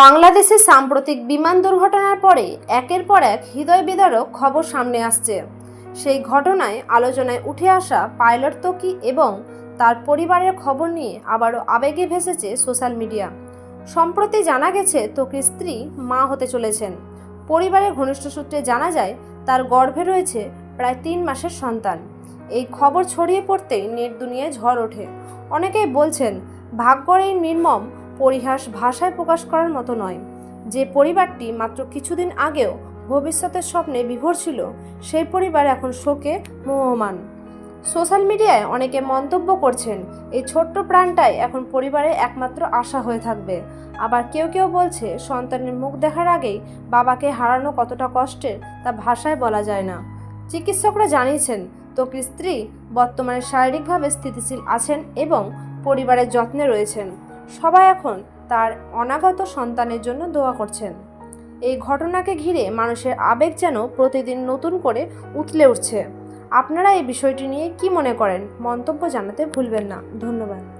বাংলাদেশে সাম্প্রতিক বিমান দুর্ঘটনার পরে একের পর এক হৃদয় বিদারক খবর সামনে আসছে। সেই ঘটনায় আলোচনায় উঠে আসা পাইলট তকি এবং তার পরিবারের খবর নিয়ে আবারও আবেগে ভেসেছে সোশ্যাল মিডিয়া। সম্প্রতি জানা গেছে, তকির স্ত্রী মা হতে চলেছেন। পরিবারের ঘনিষ্ঠ সূত্রে জানা যায়, তার গর্ভে রয়েছে প্রায় তিন মাসের সন্তান। এই খবর ছড়িয়ে পড়তেই নেট দুনিয়ায় ঝড় ওঠে। অনেকেই বলছেন, ভাগ্যর এই নির্মম পরিহাস ভাষায় প্রকাশ করার মতো নয়। যে পরিবারটি মাত্র কিছুদিন আগেও ভবিষ্যতের স্বপ্নে বিভোর ছিল, সেই পরিবার এখন শোকে মোহমান। সোশ্যাল মিডিয়ায় অনেকে মন্তব্য করছেন, এই ছোট্ট প্রাণটাই এখন পরিবারের একমাত্র আশা হয়ে থাকবে। আবার কেউ কেউ বলছে, সন্তানের মুখ দেখার আগেই বাবাকে হারানো কতটা কষ্টের তা ভাষায় বলা যায় না। চিকিৎসকরা জানিয়েছেন তোকির স্ত্রী বর্তমানে শারীরিকভাবে স্থিতিশীল আছেন এবং পরিবারের যত্নে রয়েছেন। সবাই এখন তার অনাগত সন্তানের জন্য দোয়া করছেন। এই ঘটনাকে ঘিরে মানুষের আবেগ যেন প্রতিদিন নতুন করে উতলে উঠছে। আপনারা এই বিষয়টি নিয়ে কি মনে করেন? মন্তব্য জানাতে ভুলবেন না। ধন্যবাদ।